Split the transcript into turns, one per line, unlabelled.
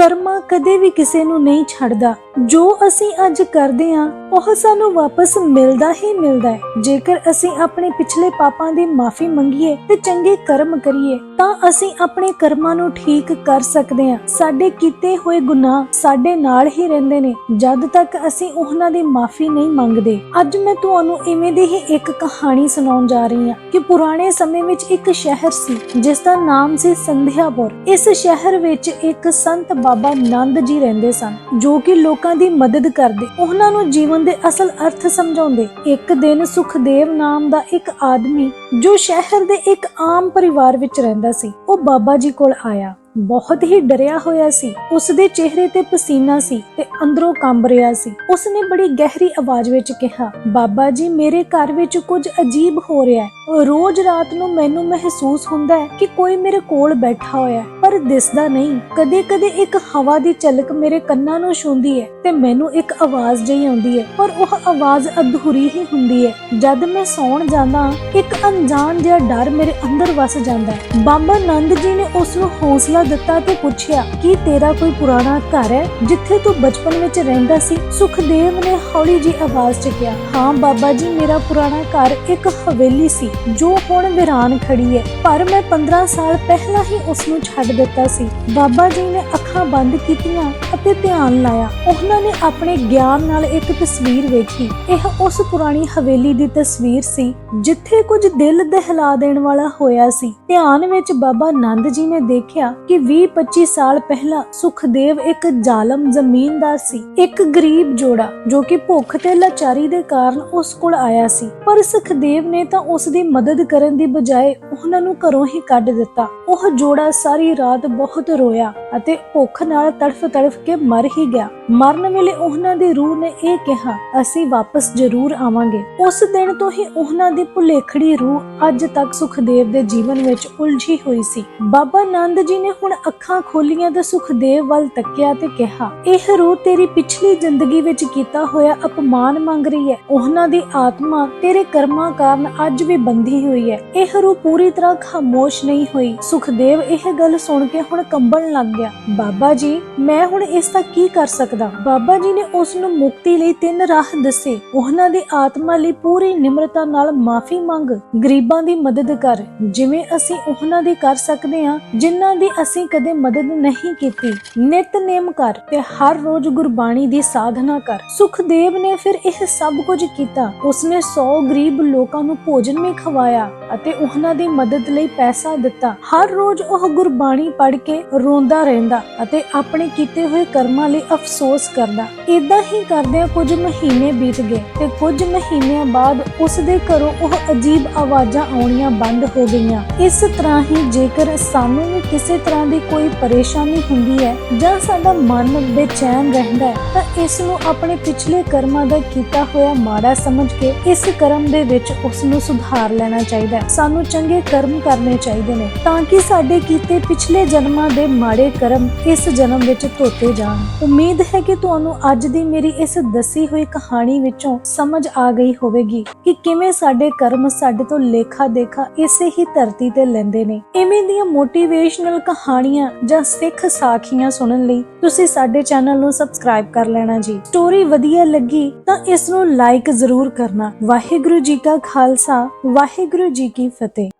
ਕਰਮਾ ਕਦੇ ਵੀ ਕਿਸੇ ਨੂੰ ਨਹੀਂ ਛੱਡਦਾ। ਜੋ ਅਸੀਂ ਅੱਜ ਕਰਦੇ ਹਾਂ, ਉਹ ਸਾਨੂੰ ਵਾਪਸ ਮਿਲਦਾ ਹੀ ਮਿਲਦਾ ਹੈ। ਜੇਕਰ ਅਸੀਂ ਆਪਣੇ ਪਿਛਲੇ ਪਾਪਾਂ ਦੀ ਮਾਫੀ ਮੰਗੀਏ ਤੇ ਚੰਗੇ ਕਰਮ ਕਰੀਏ, ਤਾਂ ਅਸੀਂ ਆਪਣੇ ਕਰਮਾਂ ਨੂੰ ਠੀਕ ਕਰ ਸਕਦੇ ਹਾਂ। ਸਾਡੇ ਕੀਤੇ ਹੋਏ ਗੁਨਾਹ ਸਾਡੇ ਨਾਲ ਹੀ ਰਹਿੰਦੇ ਨੇ। ਜਦ ਤੱਕ ਅਸੀਂ ਉਹਨਾਂ ਦੀ ਮਾਫੀ ਨਹੀਂ ਮੰਗਦੇ। ਅੱਜ ਮੈਂ ਤੁਹਾਨੂੰ ਇਵੇਂ ਦੀ ਹੀ ਇੱਕ ਕਹਾਣੀ ਸੁਣਾਉਣ ਜਾ ਰਹੀ ਹਾਂ ਕਿ ਪੁਰਾਣੇ ਸਮੇਂ ਵਿੱਚ ਇੱਕ ਸ਼ਹਿਰ ਸੀ ਜਿਸ ਦਾ ਨਾਮ ਸੀ ਸੰਧਿਆਪੁਰ। ਇਸ ਸ਼ਹਿਰ ਵਿੱਚ ਇੱਕ ਸੰਤ ਬਾਬਾ ਨੰਦ ਜੀ ਰਹਿੰਦੇ ਸਨ, ਜੋ ਕਿ ਲੋਕਾਂ ਦੀ ਮਦਦ ਕਰਦੇ। ਉਹਨਾਂ ਨੂੰ ਜੀਵਨ ਦੇ ਅਸਲ ਅਰਥ ਸਮਝਾਉਂਦੇ। ਇੱਕ ਦਿਨ ਸੁਖਦੇਵ ਨਾਮ ਦਾ ਇੱਕ ਆਦਮੀ, ਜੋ ਸ਼ਹਿਰ ਦੇ ਇੱਕ ਆਮ ਪਰਿਵਾਰ ਵਿੱਚ ਰਹਿੰਦਾ ਸੀ, ਉਹ ਬਾਬਾ ਜੀ ਕੋਲ ਆਇਆ। ਬਹੁਤ ਹੀ ਡਰਿਆ ਹੋਇਆ ਸੀ। ਉਸ ਦੇ ਚਿਹਰੇ ਤੇ ਪਸੀਨਾ ਸੀ ਤੇ ਅੰਦਰੋਂ ਕੰਬ ਰਿਹਾ ਸੀ। ਉਸ ਨੇ ਬੜੀ ਗਹਿਰੀ ਆਵਾਜ਼ ਵਿੱਚ ਕਿਹਾ, ਬਾਬਾ ਜੀ, ਮੇਰੇ ਘਰ ਵਿੱਚ ਕੁਝ ਅਜੀਬ ਹੋ ਰਿਹਾ ਹੈ। ਰੋਜ਼ ਰਾਤ ਨੂੰ ਮੈਨੂੰ ਮਹਿਸੂਸ ਹੁੰਦਾ ਹੈ ਕਿ ਕੋਈ ਮੇਰੇ ਕੋਲ ਬੈਠਾ ਹੋਇਆ ਹੈ, ਪਰ ਦਿਸਦਾ ਨਹੀਂ। ਕਦੇ-ਕਦੇ ਇੱਕ ਹਵਾ ਦੀ ਝਲਕ ਮੇਰੇ ਕੰਨਾਂ ਨੂੰ ਛੂੰਦੀ ਹੈ ਤੇ ਮੈਨੂੰ ਇੱਕ ਆਵਾਜ਼ ਜਿਹੀ ਆਉਂਦੀ ਹੈ, ਪਰ ਉਹ ਆਵਾਜ਼ ਅਧੂਰੀ ਹੀ ਹੁੰਦੀ ਹੈ। ਜਦ ਮੈਂ ਸੌਣ ਜਾਂਦਾ ਇੱਕ ਅਣਜਾਣ ਜਿਹਾ ਡਰ ਮੇਰੇ ਅੰਦਰ ਵਸ ਜਾਂਦਾ ਹੈ। ਬਾਬਾ ਨੰਦ ਜੀ ਨੇ ਉਸ ਨੂੰ ਹੌਸਲਾ ਦਿੱਤਾ ਤੇ ਪੁੱਛਿਆ, ਕਿ ਤੇਰਾ ਕੋਈ ਪੁਰਾਣਾ ਘਰ ਹੈ? ਜਿੱਥੇ ਤੂੰ ਬਚਪਨ ਵਿੱਚ ਰਹਿੰਦਾ ਸੀ? ਸੁਖਦੇਵ ਨੇ ਹੌਲੀ ਜੀ ਆਵਾਜ਼ 'ਚ ਕਿਹਾ ਹਾਂ ਬਾਬਾ ਜੀ, ਮੇਰਾ ਪੁਰਾਣਾ ਘਰ ਇੱਕ ਹਵੇਲੀ ਸੀ। ਜੋ ਹੁਣ ਵਿਰਾਨ ਖੜੀ ਹੈ। ਪਰ ਮੈਂ 15 ਸਾਲ ਪਹਿਲਾਂ ਹੀ ਉਸ ਨੂੰ ਛੱਡ ਦਿੱਤਾ ਸੀ। ਬਾਬਾ ਜੀ ਨੇ ਅੱਖਾਂ ਬੰਦ ਕੀਤੀਆਂ ਅਤੇ ਧਿਆਨ ਲਾਇਆ। ਉਹਨਾਂ ਨੇ ਆਪਣੇ ਗਿਆਨ ਨਾਲ ਇੱਕ ਤਸਵੀਰ ਵੇਖੀ। ਇਹ ਉਸ ਪੁਰਾਣੀ ਹਵੇਲੀ ਦੀ ਤਸਵੀਰ ਸੀ, ਜਿੱਥੇ ਕੁਝ ਦਿਲ ਦਹਿਲਾ ਦੇਣ ਵਾਲਾ ਹੋਇਆ ਸੀ। ਧਿਆਨ ਵਿੱਚ ਬਾਬਾ ਨੰਦ ਜੀ ਨੇ ਦੇਖਿਆ ਕਿ 20-25 ਸਾਲ ਪਹਿਲਾਂ ਸੁਖਦੇਵ ਇੱਕ ਜ਼ਾਲਮ ਜ਼ਮੀਨਦਾਰ ਸੀ, ਇੱਕ ਗਰੀਬ ਜੋੜਾ, ਜੋ ਕਿ ਭੁੱਖ ਤੇ ਲਾਚਾਰੀ ਦੇ ਕਾਰਨ ਉਸ ਕੋਲ ਆਇਆ ਸੀ। ਪਰ ਸੁਖਦੇਵ ਨੇ ਤਾਂ ਉਸ ਦੀ ਮਦਦ ਕਰਨ ਦੀ ਬਜਾਏ ਉਹਨਾਂ ਨੂੰ ਘਰੋਂ ਹੀ ਕੱਢ ਦਿੱਤਾ। ਉਹ ਜੋੜਾ ਸਾਰੀ ਰਾਤ ਬਹੁਤ ਰੋਇਆ ਅਤੇ ਭੁੱਖ ਨਾਲ ਤੜਫ ਤੜਫ ਕੇ ਮਰ ਹੀ ਗਿਆ। ਮਰਨ ਵੇਲੇ ਉਹਨਾਂ ਦੀ ਰੂਹ ਨੇ ਇਹ ਕਿਹਾ, ਅਸੀਂ ਵਾਪਸ ਜ਼ਰੂਰ ਆਵਾਂਗੇ। ਉਸ ਦਿਨ ਤੋਂ ਹੀ ਉਹਨਾਂ ਦੀ ਭੁਲੇਖੜੀ ਰੂਹ ਅੱਜ ਤੱਕ ਸੁਖਦੇਵ ਦੇ ਜੀਵਨ ਵਿੱਚ ਉਲਝੀ ਹੋਈ ਸੀ। ਬਾਬਾ ਨੰਦ ਜੀ ਨੇ ਹੁਣ ਅੱਖਾਂ ਖੋਲੀਆਂ ਤੇ ਸੁਖਦੇਵ ਵੱਲ ਤੱਕਿਆ ਤੇ ਕਿਹਾ, ਇਹ ਰੂਹ ਤੇਰੀ ਪਿਛਲੀ ਜ਼ਿੰਦਗੀ ਵਿੱਚ ਕੀਤਾ ਹੋਇਆ ਅਪਮਾਨ ਮੰਗ ਰਹੀ ਹੈ। ਉਹਨਾਂ ਦੀ ਆਤਮਾ ਤੇਰੇ ਕਰਮਾਂ ਕਾਰਨ ਅੱਜ ਵੀ ਬੰਧੀ ਹੋਈ ਹੈ। ਇਹ ਰੂਹ ਪੂਰੀ ਤਰ੍ਹਾਂ ਖਾਮੋਸ਼ ਨਹੀਂ ਹੋਈ। ਸੁਖਦੇਵ ਇਹ ਗੱਲ ਸੁਣ ਕੇ ਹੁਣ ਕੰਬਣ ਲੱਗ ਗਿਆ। ਬਾਬਾ ਜੀ, ਮੈਂ ਹੁਣ ਇਸ ਦਾ ਕੀ ਕਰ ਸਕਦਾ? ਬਾਬਾ ਜੀ ਨੇ ਉਸ ਨੂੰ ਮੁਕਤੀ ਲਈ ਤਿੰਨ ਰਾਹ ਦੱਸੇ। ਉਹਨਾਂ ਦੀ ਆਤਮਾ ਲਈ ਪੂਰੀ ਨਿਮਰਤਾ ਨਾਲ ਮਾਫੀ ਮੰਗ। ਗਰੀਬਾਂ ਦੀ ਮਦਦ ਕਰ। ਜਿਵੇਂ ਅਸੀਂ ਉਹਨਾਂ ਦੀ ਕਰ ਸਕਦੇ ਹਾਂ, ਜਿਨ੍ਹਾਂ ਦੀ ਅਸੀਂ ਕਦੇ ਮਦਦ ਨਹੀਂ ਕੀਤੀ। ਨਿਤਨੇਮ ਕਰ ਤੇ ਹਰ ਰੋਜ਼ ਗੁਰਬਾਣੀ ਦੀ ਸਾਧਨਾ ਕਰ। ਸੁਖਦੇਵ ਨੇ ਫਿਰ ਇਹ ਸਭ ਕੁਝ ਕੀਤਾ। ਉਸਨੇ 100 ਗਰੀਬ ਲੋਕਾਂ ਨੂੰ ਭੋਜਨ ਵੀ ਖਵਾਇਆ ਅਤੇ ਉਹਨਾਂ ਦੀ ਮਦਦ ਲਈ ਪੈਸਾ ਦਿੱਤਾ। ਹਰ ਰੋਜ਼ ਉਹ ਗੁਰਬਾਣੀ ਪੜ੍ਹ ਕੇ ਰੋਂਦਾ ਰਹਿੰਦਾ ਅਤੇ ਆਪਣੇ ਕੀਤੇ ਹੋਏ ਕਰਮਾਂ ਲਈ ਅਫਸੋਸ ਕਰਦਾ। ਇਦਾਂ ਹੀ ਕਰਦਿਆਂ ਕੁਝ ਮਹੀਨੇ ਬੀਤ ਗਏ ਤੇ ਕੁਝ ਮਹੀਨਿਆਂ ਬਾਅਦ ਉਸ ਦੇ ਘਰੋਂ ਉਹ ਅਜੀਬ ਆਵਾਜ਼ਾਂ ਆਉਣੀਆਂ ਬੰਦ ਹੋ ਗਈਆਂ। ਇਸ ਤਰ੍ਹਾਂ ਹੀ ਜੇਕਰ ਸਾਨੂੰ ਵੀ ਕਿਸੇ ਤਰ੍ਹਾਂ ਦੀ ਕੋਈ ਪਰੇਸ਼ਾਨੀ ਹੁੰਦੀ ਹੈ ਜਾਂ ਸਾਡਾ ਮਨ ਬੇਚੈਨ ਰਹਿੰਦਾ ਹੈ, ਤਾਂ ਇਸ ਨੂੰ ਆਪਣੇ ਪਿਛਲੇ ਕਰਮਾਂ ਦਾ ਕੀਤਾ ਹੋਇਆ ਮਾੜਾ ਸਮਝ ਕੇ ਇਸ ਕਰਮ ਦੇ ਵਿੱਚ ਉਸ ਨੂੰ ਸੁਧਾਰ ਲੈਣਾ ਚਾਹੀਦਾ ਹੈ। ਸਾਨੂੰ ਚੰਗੇ ਕਰਮ ਕਰਨੇ ਚਾਹੀਦੇ ਨੇ ਤਾਂ ਕਿ ਕਿ ਸਾਡੇ ਕੀਤੇ ਪਿਛਲੇ ਜਨਮਾਂ ਦੇ ਮਾੜੇ ਕਰਮ ਇਸ ਜਨਮ ਵਿੱਚ ਧੋਤੇ ਜਾਣ। ਉਮੀਦ ਹੈ ਕਿ ਤੁਹਾਨੂੰ ਅੱਜ ਦੀ ਮੇਰੀ ਇਸ ਦੱਸੀ ਹੋਈ ਕਹਾਣੀ ਵਿੱਚੋਂ ਸਮਝ ਆ ਗਈ ਹੋਵੇਗੀ ਕਿ ਕਿਵੇਂ ਸਾਡੇ ਕਰਮ ਸਾਡੇ ਤੋਂ ਲੇਖਾ ਦੇਖਾ ਇਸੇ ਹੀ ਧਰਤੀ ਤੇ ਲੈਂਦੇ ਨੇ। ਇਵੇਂ ਦੀਆਂ ਮੋਟੀਵੇਸ਼ਨਲ ਕਹਾਣੀਆਂ ਜਾਂ ਸਿੱਖ ਸਾਖੀਆਂ ਸੁਣਨ ਲਈ ਤੁਸੀਂ ਸਾਡੇ ਚੈਨਲ ਨੂੰ ਸਬਸਕ੍ਰਾਈਬ ਕਰ ਲੈਣਾ ਜੀ। ਸਟੋਰੀ ਵਧੀਆ ਲੱਗੀ ਤਾਂ ਇਸ ਨੂੰ ਲਾਈਕ ਜ਼ਰੂਰ ਕਰਨਾ। ਵਾਹਿਗੁਰੂ ਜੀ ਕਾ ਖਾਲਸਾ, ਵਾਹਿਗੁਰੂ ਜੀ ਕੀ ਫਤਿਹ।